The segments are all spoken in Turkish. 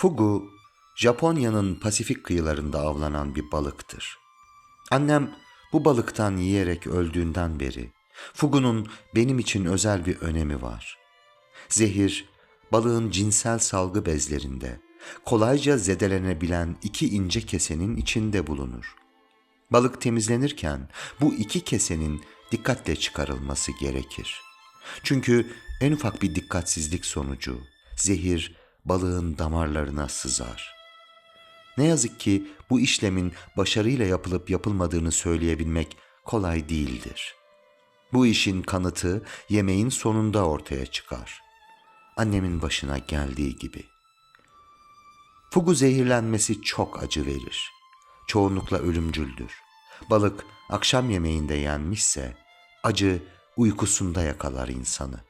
Fugu, Japonya'nın Pasifik kıyılarında avlanan bir balıktır. Annem bu balıktan yiyerek öldüğünden beri fugunun benim için özel bir önemi var. Zehir, balığın cinsel salgı bezlerinde kolayca zedelenebilen iki ince kesenin içinde bulunur. Balık temizlenirken bu iki kesenin dikkatle çıkarılması gerekir. Çünkü en ufak bir dikkatsizlik sonucu zehir balığın damarlarına sızar. Ne yazık ki bu işlemin başarıyla yapılıp yapılmadığını söyleyebilmek kolay değildir. Bu işin kanıtı yemeğin sonunda ortaya çıkar. Annemin başına geldiği gibi. Fugu zehirlenmesi çok acı verir. Çoğunlukla ölümcüldür. Balık akşam yemeğinde yenmişse acı uykusunda yakalar insanı.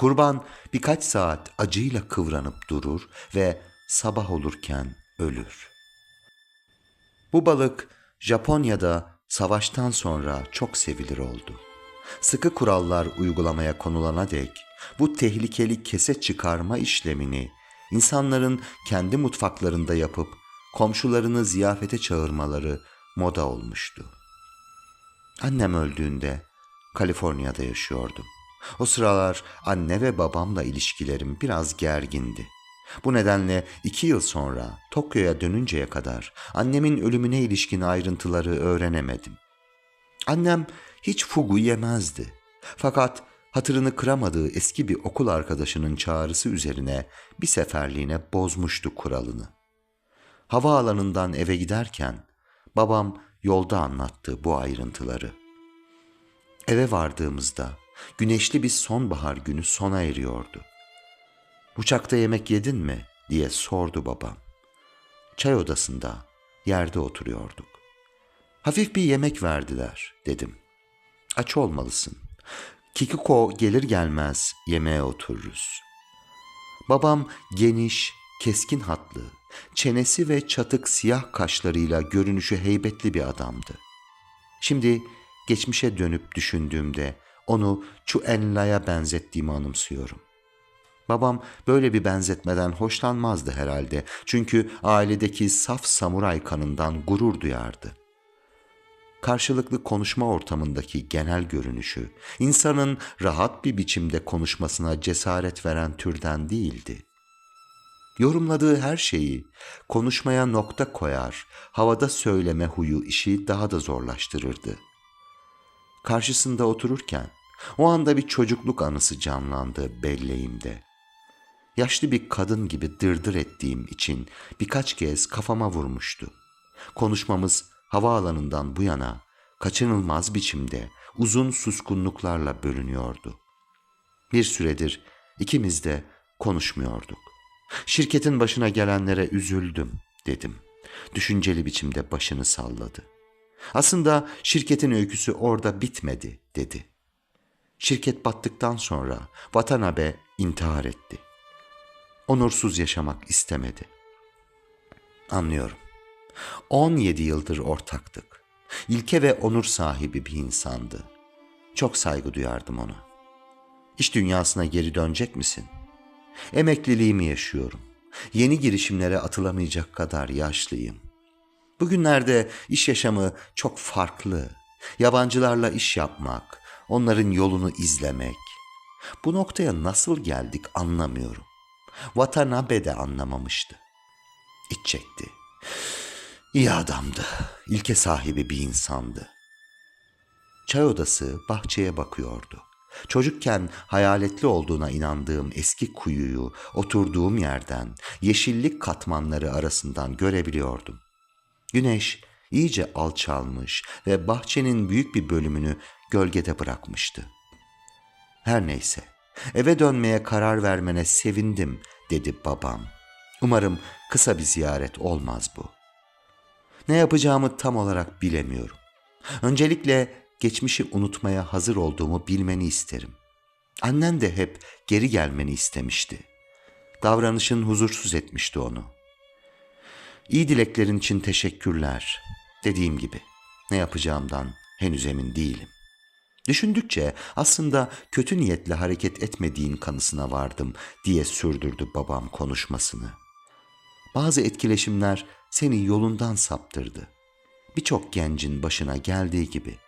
Kurban birkaç saat acıyla kıvranıp durur ve sabah olurken ölür. Bu balık Japonya'da savaştan sonra çok sevilir oldu. Sıkı kurallar uygulamaya konulana dek bu tehlikeli kese çıkarma işlemini insanların kendi mutfaklarında yapıp komşularını ziyafete çağırmaları moda olmuştu. Annem öldüğünde Kaliforniya'da yaşıyordum. O sıralar anne ve babamla ilişkilerim biraz gergindi. Bu nedenle iki yıl sonra Tokyo'ya dönünceye kadar annemin ölümüne ilişkin ayrıntıları öğrenemedim. Annem hiç fugu yemezdi. Fakat hatırını kıramadığı eski bir okul arkadaşının çağrısı üzerine bir seferliğine bozmuştu kuralını. Havaalanından eve giderken babam yolda anlattı bu ayrıntıları. Eve vardığımızda güneşli bir sonbahar günü sona eriyordu. Uçakta yemek yedin mi diye sordu babam. Çay odasında yerde oturuyorduk. Hafif bir yemek verdiler dedim. Aç olmalısın. Kikiko gelir gelmez yemeğe otururuz. Babam geniş, keskin hatlı, çenesi ve çatık siyah kaşlarıyla görünüşü heybetli bir adamdı. Şimdi geçmişe dönüp düşündüğümde onu Chuenla'ya benzettiğimi anımsıyorum. Babam böyle bir benzetmeden hoşlanmazdı herhalde. Çünkü ailedeki saf samuray kanından gurur duyardı. Karşılıklı konuşma ortamındaki genel görünüşü, insanın rahat bir biçimde konuşmasına cesaret veren türden değildi. Yorumladığı her şeyi konuşmaya nokta koyar, havada söyleme huyu işi daha da zorlaştırırdı. Karşısında otururken o anda bir çocukluk anısı canlandı belleğimde. Yaşlı bir kadın gibi dırdır ettiğim için birkaç kez kafama vurmuştu. Konuşmamız havaalanından bu yana kaçınılmaz biçimde uzun suskunluklarla bölünüyordu. Bir süredir ikimiz de konuşmuyorduk. Şirketin başına gelenlere üzüldüm dedim. Düşünceli biçimde başını salladı. Aslında şirketin öyküsü orada bitmedi dedi. Şirket battıktan sonra Watanabe intihar etti. Onursuz yaşamak istemedi. Anlıyorum. 17 yıldır ortaktık. İlke ve onur sahibi bir insandı. Çok saygı duyardım ona. İş dünyasına geri dönecek misin? Emekliliğimi yaşıyorum. Yeni girişimlere atılamayacak kadar yaşlıyım. Bugünlerde iş yaşamı çok farklı. Yabancılarla iş yapmak, onların yolunu izlemek. Bu noktaya nasıl geldik anlamıyorum. Watanabe de anlamamıştı. İç çekti. İyi adamdı. İlke sahibi bir insandı. Çay odası bahçeye bakıyordu. Çocukken hayaletli olduğuna inandığım eski kuyuyu oturduğum yerden yeşillik katmanları arasından görebiliyordum. Güneş iyice alçalmış ve bahçenin büyük bir bölümünü gölgede bırakmıştı. Her neyse, eve dönmeye karar vermene sevindim dedi babam. Umarım kısa bir ziyaret olmaz bu. Ne yapacağımı tam olarak bilemiyorum. Öncelikle geçmişi unutmaya hazır olduğumu bilmeni isterim. Annen de hep geri gelmeni istemişti. Davranışın huzursuz etmişti onu. İyi dileklerin için teşekkürler. Dediğim gibi ne yapacağımdan henüz emin değilim. Düşündükçe aslında kötü niyetle hareket etmediğin kanısına vardım diye sürdürdü babam konuşmasını. bazı etkileşimler seni yolundan saptırdı. Birçok gencin başına geldiği gibi.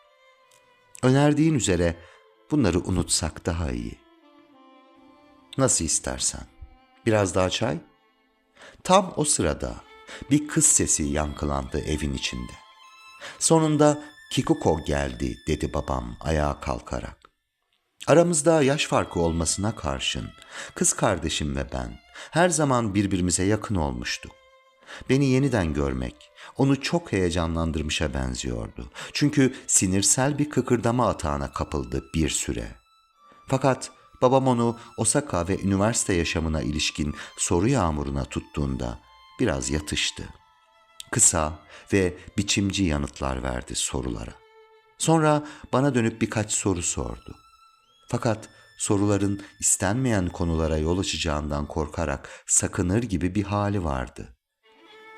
Önerdiğin üzere bunları unutsak daha iyi. Nasıl istersen. Biraz daha çay? Tam o sırada bir kız sesi yankılandı evin içinde. Sonunda Kikuko geldi dedi babam ayağa kalkarak. Aramızda yaş farkı olmasına karşın kız kardeşim ve ben her zaman birbirimize yakın olmuştuk. Beni yeniden görmek onu çok heyecanlandırmışa benziyordu. Çünkü sinirsel bir kıkırdama atağına kapıldı bir süre. Fakat babam onu Osaka ve üniversite yaşamına ilişkin soru yağmuruna tuttuğunda biraz yatıştı. Kısa ve biçimci yanıtlar verdi sorulara. Sonra bana dönüp birkaç soru sordu. Fakat soruların istenmeyen konulara yol açacağından korkarak sakınır gibi bir hali vardı.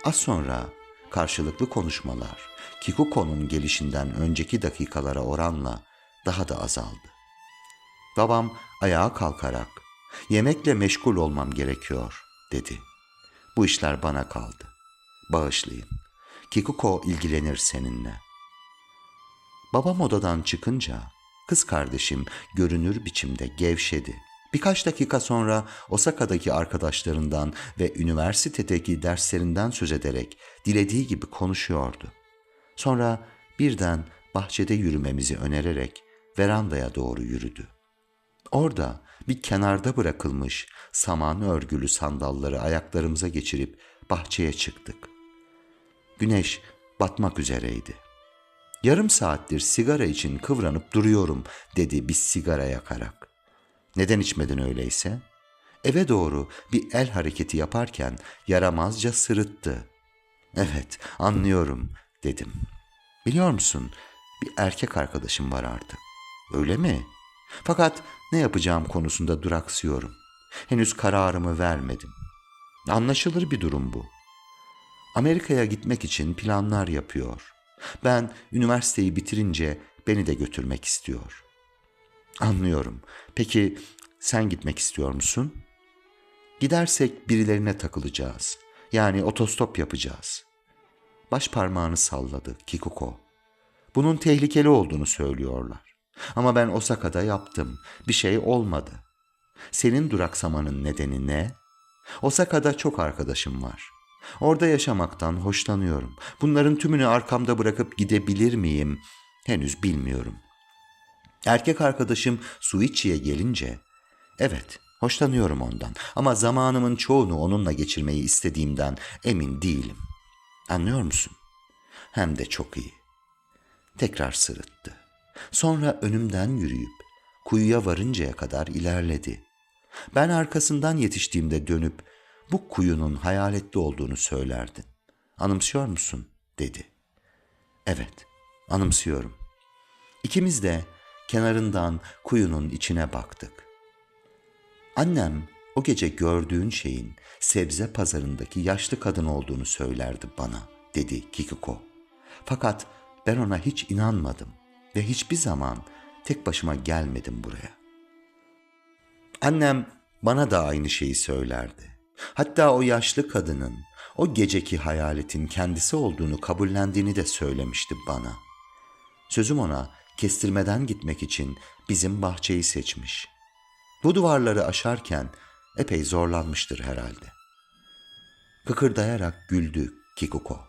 Az sonra karşılıklı konuşmalar Kikuko'nun gelişinden önceki dakikalara oranla daha da azaldı. Babam ayağa kalkarak yemekle meşgul olmam gerekiyor dedi. Bu işler bana kaldı. Bağışlayın. Kikuko ilgilenir seninle. Babam odadan çıkınca kız kardeşim görünür biçimde gevşedi. Birkaç dakika sonra Osaka'daki arkadaşlarından ve üniversitedeki derslerinden söz ederek dilediği gibi konuşuyordu. Sonra birden bahçede yürümemizi önererek verandaya doğru yürüdü. Orada bir kenarda bırakılmış saman örgülü sandalları ayaklarımıza geçirip bahçeye çıktık. Güneş batmak üzereydi. Yarım saattir sigara için kıvranıp duruyorum dedi bir sigara yakarak. Neden içmedin öyleyse? Eve doğru bir el hareketi yaparken yaramazca sırıttı. Evet anlıyorum dedim. Biliyor musun bir erkek arkadaşım var artık. Öyle mi? Fakat ne yapacağım konusunda duraksıyorum. Henüz kararımı vermedim. Anlaşılır bir durum bu. Amerika'ya gitmek için planlar yapıyor. Ben üniversiteyi bitirince beni de götürmek istiyor. Anlıyorum. Peki sen gitmek istiyor musun? Gidersek birilerine takılacağız. Yani otostop yapacağız. Baş parmağını salladı Kikuko. Bunun tehlikeli olduğunu söylüyorlar. Ama ben Osaka'da yaptım. Bir şey olmadı. Senin duraksamanın nedeni ne? Osaka'da çok arkadaşım var. Orada yaşamaktan hoşlanıyorum. Bunların tümünü arkamda bırakıp gidebilir miyim? Henüz bilmiyorum. Erkek arkadaşım Suichi'ye gelince, evet hoşlanıyorum ondan ama zamanımın çoğunu onunla geçirmeyi istediğimden emin değilim. Anlıyor musun? Hem de çok iyi. Tekrar sırıttı. Sonra önümden yürüyüp kuyuya varıncaya kadar ilerledi. Ben arkasından yetiştiğimde dönüp bu kuyunun hayaletli olduğunu söylerdin. Anımsıyor musun? dedi. Evet, anımsıyorum. İkimiz de kenarından kuyunun içine baktık. Annem o gece gördüğün şeyin sebze pazarındaki yaşlı kadın olduğunu söylerdi bana, dedi Kikuko. Fakat ben ona hiç inanmadım ve hiçbir zaman tek başıma gelmedim buraya. Annem bana da aynı şeyi söylerdi. Hatta o yaşlı kadının o geceki hayaletin kendisi olduğunu kabullendiğini de söylemişti bana. Sözüm ona kestirmeden gitmek için bizim bahçeyi seçmiş. Bu duvarları aşarken epey zorlanmıştır herhalde. Kıkırdayarak güldü Kikuko.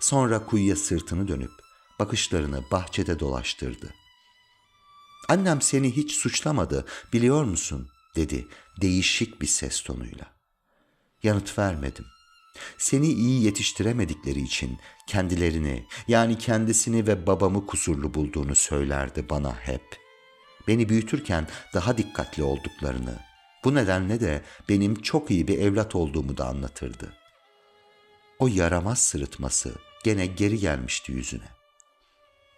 Sonra kuyuya sırtını dönüp bakışlarını bahçede dolaştırdı. Annem seni hiç suçlamadı biliyor musun dedi değişik bir ses tonuyla. Yanıt vermedim. Seni iyi yetiştiremedikleri için kendilerini yani kendisini ve babamı kusurlu bulduğunu söylerdi bana hep. Beni büyütürken daha dikkatli olduklarını, bu nedenle de benim çok iyi bir evlat olduğumu da anlatırdı. O yaramaz sırıtması gene geri gelmişti yüzüne.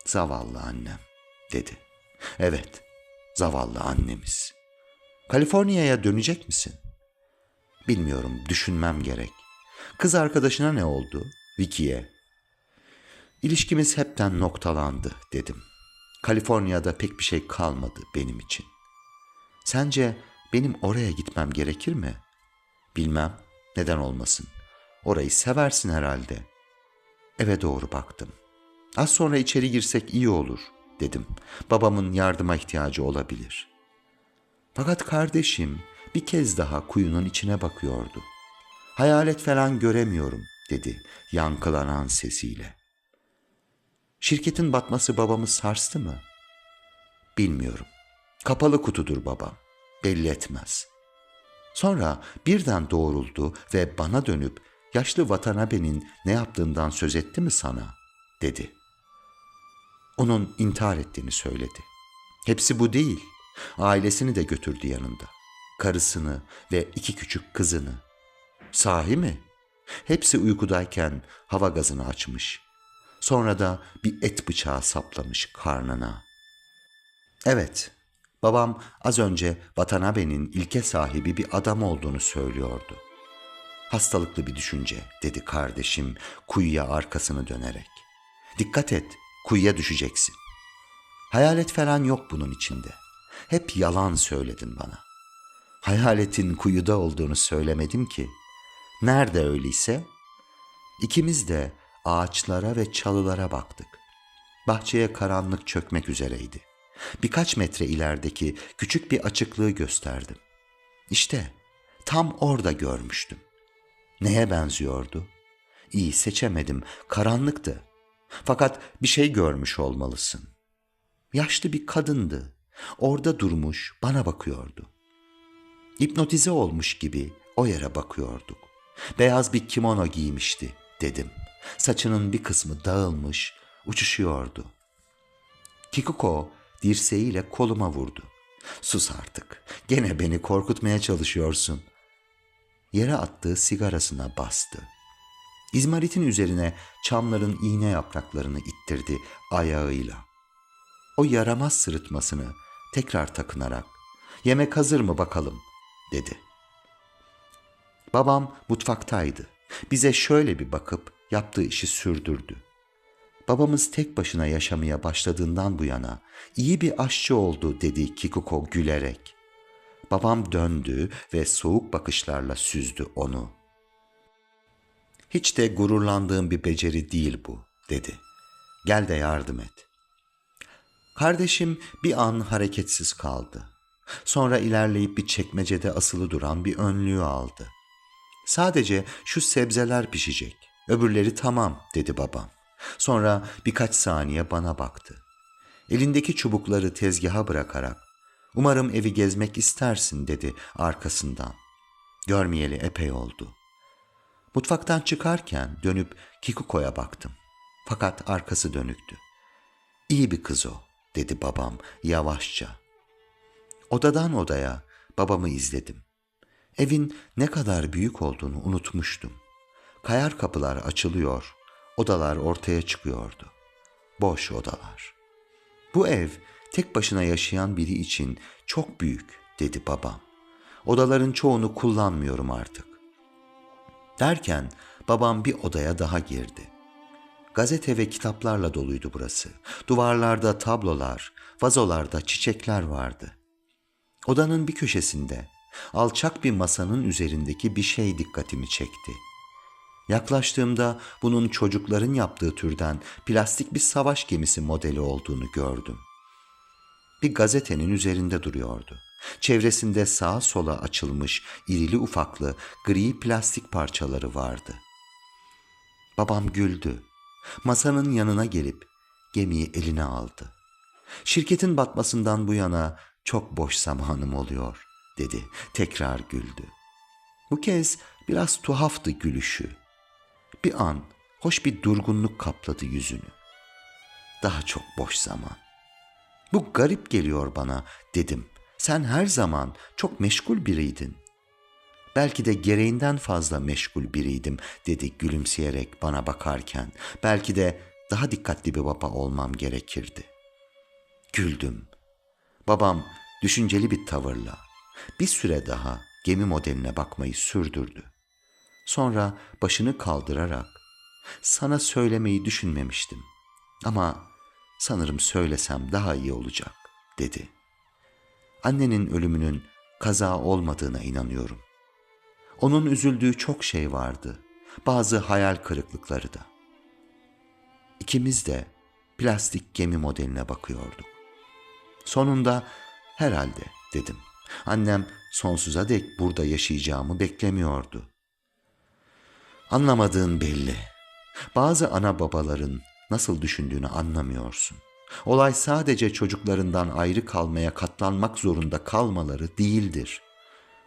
Zavallı annem dedi. Evet, zavallı annemiz. Kaliforniya'ya dönecek misin? Bilmiyorum, düşünmem gerek. Kız arkadaşına ne oldu? Vicky'ye. İlişkimiz hepten noktalandı dedim. Kaliforniya'da pek bir şey kalmadı benim için. Sence benim oraya gitmem gerekir mi? Bilmem, neden olmasın. Orayı seversin herhalde. Eve doğru baktım. Az sonra içeri girsek iyi olur dedim. Babamın yardıma ihtiyacı olabilir. Fakat kardeşim bir kez daha kuyunun içine bakıyordu. Hayalet falan göremiyorum dedi yankılanan sesiyle. Şirketin batması babamı sarstı mı? Bilmiyorum. Kapalı kutudur babam. Belli etmez. Sonra birden doğruldu ve bana dönüp yaşlı Watanabe'nin ne yaptığından söz etti mi sana? dedi. Onun intihar ettiğini söyledi. Hepsi bu değil. Ailesini de götürdü yanında. Karısını ve iki küçük kızını. Sahi mi? Hepsi uykudayken hava gazını açmış. Sonra da bir et bıçağı saplamış karnına. Evet, babam az önce Watanabe'nin ilke sahibi bir adam olduğunu söylüyordu. Hastalıklı bir düşünce dedi kardeşim kuyuya arkasını dönerek. Dikkat et, kuyuya düşeceksin. Hayalet falan yok bunun içinde. Hep yalan söyledin bana. Hayaletin kuyuda olduğunu söylemedim ki. Nerede öyleyse? İkimiz de ağaçlara ve çalılara baktık. Bahçeye karanlık çökmek üzereydi. Birkaç metre ilerideki küçük bir açıklığı gösterdim. İşte tam orada görmüştüm. Neye benziyordu? İyi seçemedim. Karanlıktı. Fakat bir şey görmüş olmalısın. Yaşlı bir kadındı. Orada durmuş bana bakıyordu. Hipnotize olmuş gibi o yere bakıyorduk. Beyaz bir kimono giymişti dedim. Saçının bir kısmı dağılmış, uçuşuyordu. Kikuko dirseğiyle koluma vurdu. Sus artık. Gene beni korkutmaya çalışıyorsun. Yere attığı sigarasına bastı. İzmaritin üzerine çamların iğne yapraklarını ittirdi ayağıyla. O yaramaz sırıtmasını tekrar takınarak "Yemek hazır mı bakalım?" Dedi. Babam mutfaktaydı. Bize şöyle bir bakıp yaptığı işi sürdürdü. Babamız tek başına yaşamaya başladığından bu yana iyi bir aşçı oldu dedi Kikuko gülerek. Babam döndü ve soğuk bakışlarla süzdü onu. Hiç de gururlandığım bir beceri değil bu dedi. Gel de yardım et. Kardeşim bir an hareketsiz kaldı. Sonra ilerleyip bir çekmecede asılı duran bir önlüğü aldı. Sadece şu sebzeler pişecek. Öbürleri tamam dedi babam. Sonra birkaç saniye bana baktı. Elindeki çubukları tezgaha bırakarak umarım evi gezmek istersin dedi arkasından. Görmeyeli epey oldu. Mutfaktan çıkarken dönüp Kikuko'ya baktım. Fakat arkası dönüktü. İyi bir kız o dedi babam yavaşça. Odadan odaya babamı izledim. Evin ne kadar büyük olduğunu unutmuştum. Kayar kapılar açılıyor, odalar ortaya çıkıyordu. Boş odalar. Bu ev tek başına yaşayan biri için çok büyük dedi babam. Odaların çoğunu kullanmıyorum artık. Derken babam bir odaya daha girdi. Gazete ve kitaplarla doluydu burası. Duvarlarda tablolar, vazolarda çiçekler vardı. Odanın bir köşesinde alçak bir masanın üzerindeki bir şey dikkatimi çekti. Yaklaştığımda bunun çocukların yaptığı türden plastik bir savaş gemisi modeli olduğunu gördüm. Bir gazetenin üzerinde duruyordu. Çevresinde sağa sola açılmış irili ufaklı gri plastik parçaları vardı. Babam güldü. Masanın yanına gelip gemiyi eline aldı. Şirketin batmasından bu yana çok boş zamanım oluyor dedi. Tekrar güldü. Bu kez biraz tuhaftı gülüşü. Bir an hoş bir durgunluk kapladı yüzünü. Daha çok boş zaman. Bu garip geliyor bana dedim. Sen her zaman çok meşgul biriydin. Belki de gereğinden fazla meşgul biriydim dedi gülümseyerek bana bakarken. Belki de daha dikkatli bir baba olmam gerekirdi. Güldüm. Babam düşünceli bir tavırla bir süre daha gemi modeline bakmayı sürdürdü. Sonra başını kaldırarak sana söylemeyi düşünmemiştim ama sanırım söylesem daha iyi olacak dedi. Annenin ölümünün kaza olmadığına inanıyorum. Onun üzüldüğü çok şey vardı bazı hayal kırıklıkları da. İkimiz de plastik gemi modeline bakıyorduk. Sonunda herhalde dedim. Annem sonsuza dek burada yaşayacağımı beklemiyordu. Anlamadığın belli. Bazı ana babaların nasıl düşündüğünü anlamıyorsun. Olay sadece çocuklarından ayrı kalmaya katlanmak zorunda kalmaları değildir.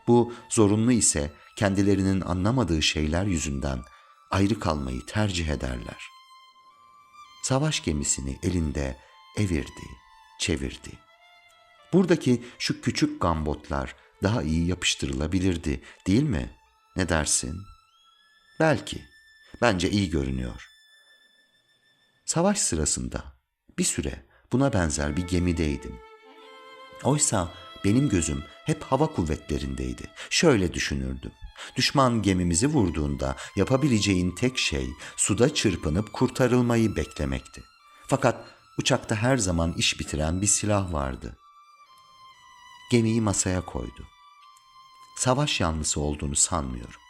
Bu zorunlu ise kendilerinin anlamadığı şeyler yüzünden ayrı kalmayı tercih ederler. Savaş gemisini elinde evirdi, çevirdi. Buradaki şu küçük gambotlar daha iyi yapıştırılabilirdi, değil mi? Ne dersin? Belki. Bence iyi görünüyor. Savaş sırasında bir süre buna benzer bir gemideydim. Oysa benim gözüm hep hava kuvvetlerindeydi. Şöyle düşünürdüm. Düşman gemimizi vurduğunda yapabileceğin tek şey suda çırpınıp kurtarılmayı beklemekti. Fakat uçakta her zaman iş bitiren bir silah vardı. Gemiyi masaya koydu. Savaş yanlısı olduğunu sanmıyorum.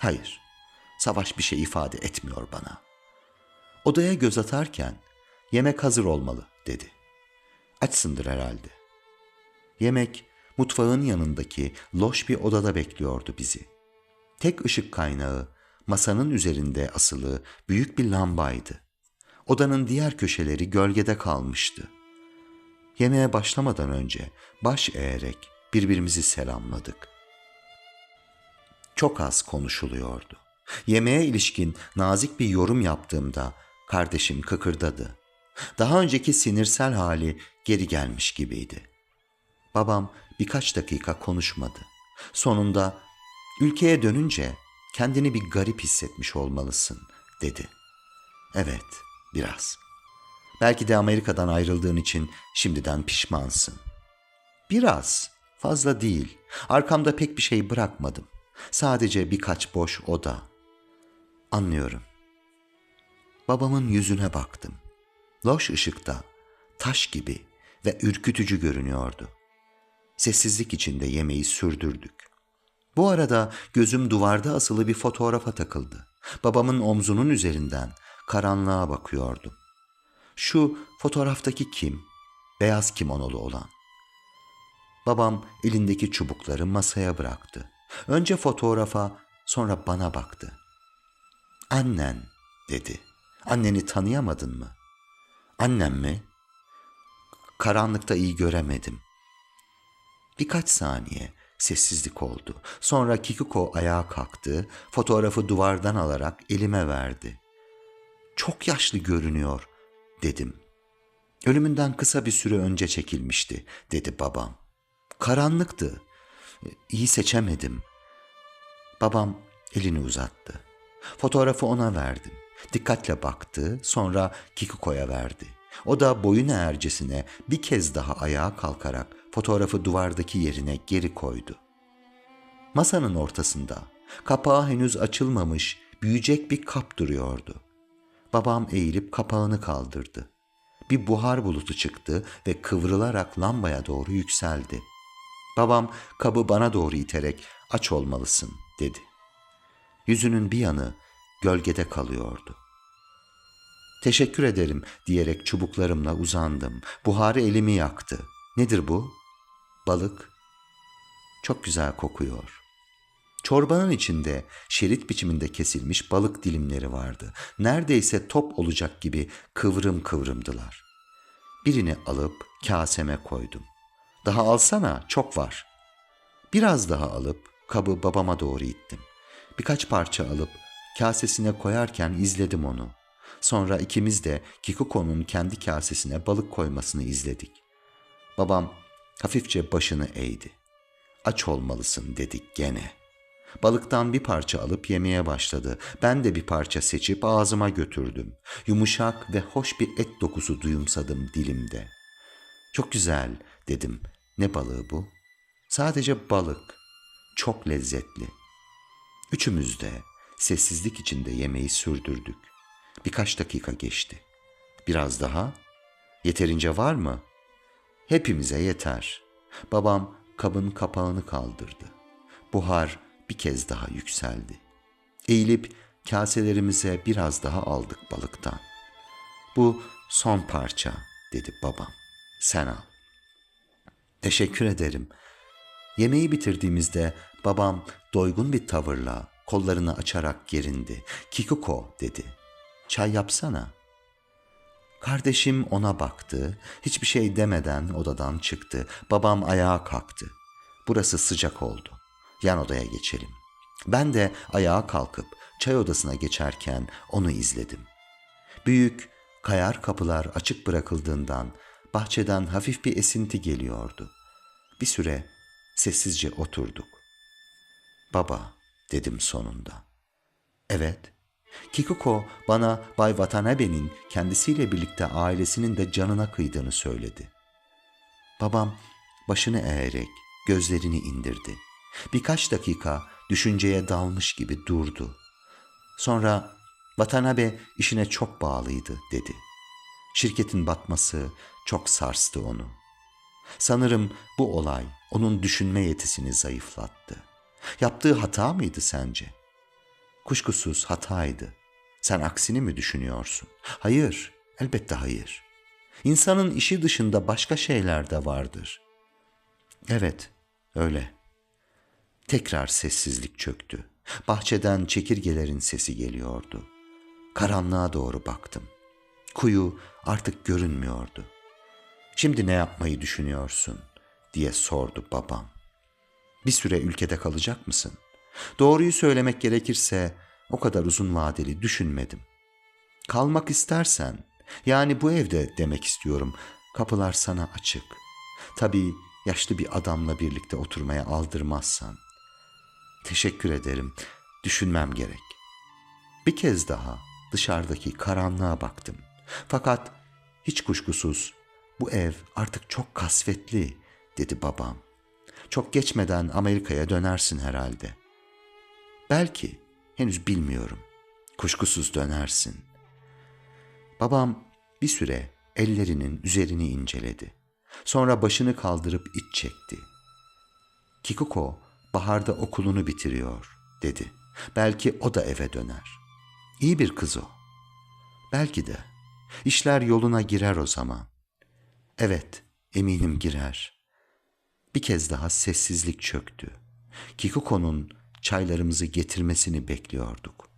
Hayır, savaş bir şey ifade etmiyor bana. Odaya göz atarken yemek hazır olmalı dedi. Açsındır herhalde. Yemek mutfağın yanındaki loş bir odada bekliyordu bizi. Tek ışık kaynağı masanın üzerinde asılı büyük bir lambaydı. Odanın diğer köşeleri gölgede kalmıştı. Yemeğe başlamadan önce baş eğerek birbirimizi selamladık. Çok az konuşuluyordu. Yemeğe ilişkin nazik bir yorum yaptığımda kardeşim kıkırdadı. Daha önceki sinirsel hali geri gelmiş gibiydi. Babam birkaç dakika konuşmadı. Sonunda ülkeye dönünce kendini bir garip hissetmiş olmalısın dedi. Evet, biraz. Belki de Amerika'dan ayrıldığın için şimdiden pişmansın. Biraz, fazla değil. Arkamda pek bir şey bırakmadım. Sadece birkaç boş oda. Anlıyorum. Babamın yüzüne baktım. Loş ışıkta, taş gibi ve ürkütücü görünüyordu. Sessizlik içinde yemeği sürdürdük. Bu arada gözüm duvarda asılı bir fotoğrafa takıldı. Babamın omzunun üzerinden karanlığa bakıyordum. Şu fotoğraftaki kim? Beyaz kimonolu olan. Babam elindeki çubukları masaya bıraktı. Önce fotoğrafa, sonra bana baktı. Annen, dedi. Anneni tanıyamadın mı? Annem mi? Karanlıkta iyi göremedim. Birkaç saniye sessizlik oldu. Sonra Kikuko ayağa kalktı, fotoğrafı duvardan alarak elime verdi. Çok yaşlı görünüyor, dedim. Ölümünden kısa bir süre önce çekilmişti, dedi babam. Karanlıktı. İyi seçemedim. Babam elini uzattı. Fotoğrafı ona verdim. Dikkatle baktı, sonra Kikuko'ya verdi. O da boyun eğercesine bir kez daha ayağa kalkarak fotoğrafı duvardaki yerine geri koydu. Masanın ortasında kapağı henüz açılmamış büyüyecek bir kap duruyordu. Babam eğilip kapağını kaldırdı. Bir buhar bulutu çıktı ve kıvrılarak lambaya doğru yükseldi. Babam kabı bana doğru iterek aç olmalısın dedi. Yüzünün bir yanı gölgede kalıyordu. Teşekkür ederim diyerek çubuklarımla uzandım. Buharı elimi yaktı. Nedir bu? Balık. Çok güzel kokuyor. Çorbanın içinde şerit biçiminde kesilmiş balık dilimleri vardı. Neredeyse top olacak gibi kıvrım kıvrımdılar. Birini alıp kaseme koydum. Daha alsana, çok var. Biraz daha alıp kabı babama doğru ittim. Birkaç parça alıp kasesine koyarken izledim onu. Sonra ikimiz de Kikuko'nun kendi kasesine balık koymasını izledik. Babam hafifçe başını eğdi. Aç olmalısın dedik gene. Balıktan bir parça alıp yemeye başladı. Ben de bir parça seçip ağzıma götürdüm. Yumuşak ve hoş bir et dokusu duyumsadım dilimde. Çok güzel dedim. Ne balığı bu? Sadece balık. Çok lezzetli. Üçümüz de sessizlik içinde yemeği sürdürdük. Birkaç dakika geçti. Biraz daha? Yeterince var mı? Hepimize yeter. Babam kabın kapağını kaldırdı. Buhar bir kez daha yükseldi. Eğilip kaselerimize biraz daha aldık balıktan. Bu son parça dedi babam. Sen al. Teşekkür ederim. Yemeği bitirdiğimizde babam doygun bir tavırla kollarını açarak gerindi. Kikuko dedi. Çay yapsana. Kardeşim ona baktı. Hiçbir şey demeden odadan çıktı. Babam ayağa kalktı. Burası sıcak oldu. Yan odaya geçelim. Ben de ayağa kalkıp çay odasına geçerken onu izledim. Büyük, kayar kapılar açık bırakıldığından bahçeden hafif bir esinti geliyordu. Bir süre sessizce oturduk. Baba dedim sonunda. Evet. Kikuko bana Bay Watanabe'nin kendisiyle birlikte ailesinin de canına kıydığını söyledi. Babam başını eğerek gözlerini indirdi. Birkaç dakika düşünceye dalmış gibi durdu. Sonra Watanabe işine çok bağlıydı dedi. Şirketin batması çok sarstı onu. Sanırım bu olay onun düşünme yetisini zayıflattı. Yaptığı hata mıydı sence? Kuşkusuz hataydı. Sen aksini mi düşünüyorsun? Hayır, elbette hayır. İnsanın işi dışında başka şeyler de vardır. Evet, öyle. Tekrar sessizlik çöktü. Bahçeden çekirgelerin sesi geliyordu. Karanlığa doğru baktım. Kuyu artık görünmüyordu. Şimdi ne yapmayı düşünüyorsun diye sordu babam. Bir süre ülkede kalacak mısın? Doğruyu söylemek gerekirse o kadar uzun vadeli düşünmedim. Kalmak istersen, yani bu evde demek istiyorum, kapılar sana açık. Tabii yaşlı bir adamla birlikte oturmaya aldırmazsan. Teşekkür ederim. Düşünmem gerek. Bir kez daha dışarıdaki karanlığa baktım. Fakat hiç kuşkusuz bu ev artık çok kasvetli dedi babam. Çok geçmeden Amerika'ya dönersin herhalde. Belki henüz bilmiyorum. Kuşkusuz dönersin. Babam bir süre ellerinin üzerini inceledi. Sonra başını kaldırıp iç çekti. Kikuko baharda okulunu bitiriyor dedi. Belki o da eve döner. İyi bir kız o. Belki de. İşler yoluna girer o zaman. Evet, eminim girer. Bir kez daha sessizlik çöktü. Kikuko'nun çaylarımızı getirmesini bekliyorduk.